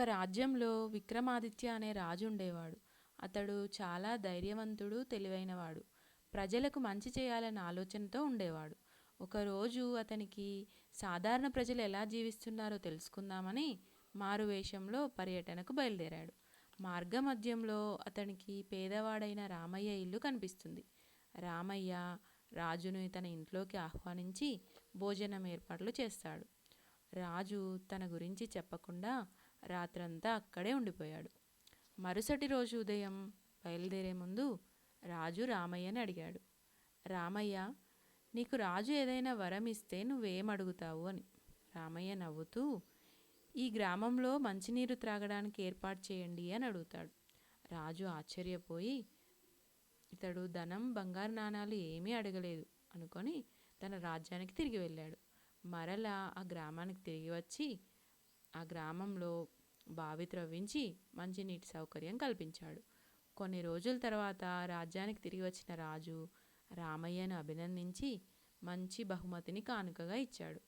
ఒక రాజ్యంలో విక్రమాదిత్య అనే రాజు ఉండేవాడు. అతడు చాలా ధైర్యవంతుడు తెలివైనవాడు. ప్రజలకు మంచి చేయాలనే ఆలోచనతో ఉండేవాడు. ఒకరోజు అతనికి సాధారణ ప్రజలు ఎలా జీవిస్తున్నారో తెలుసుకుందామని మారువేషంలో పర్యటనకు బయలుదేరాడు. మార్గ మధ్యంలో అతనికి పేదవాడైన రామయ్య ఇల్లు కనిపిస్తుంది. రామయ్య రాజును తన ఇంట్లోకి ఆహ్వానించి భోజనం ఏర్పాట్లు చేస్తాడు. రాజు తన గురించి చెప్పకుండా రాత్రంతా అక్కడే ఉండిపోయాడు. మరుసటి రోజు ఉదయం బయలుదేరే ముందు రాజు రామయ్యని అడిగాడు. రామయ్య నీకు రాజు ఏదైనా వరం ఇస్తే నువ్వేం అడుగుతావు అని. రామయ్య నవ్వుతూ ఈ గ్రామంలో మంచినీరు త్రాగడానికి ఏర్పాటు చేయండి అని అడుగుతాడు. రాజు ఆశ్చర్యపోయి ఇతడు ధనం బంగారు నాణాలు ఏమీ అడగలేదు అనుకొని తన రాజ్యానికి తిరిగి వెళ్ళాడు. మరలా ఆ గ్రామానికి తిరిగి వచ్చి ఆ గ్రామంలో బావి త్రవ్వించి మంచినీటి సౌకర్యం కల్పించాడు. కొన్ని రోజుల తర్వాత రాజ్యానికి తిరిగి వచ్చిన రాజు రామయ్యను అభినందించి మంచి బహుమతిని కానుకగా ఇచ్చాడు.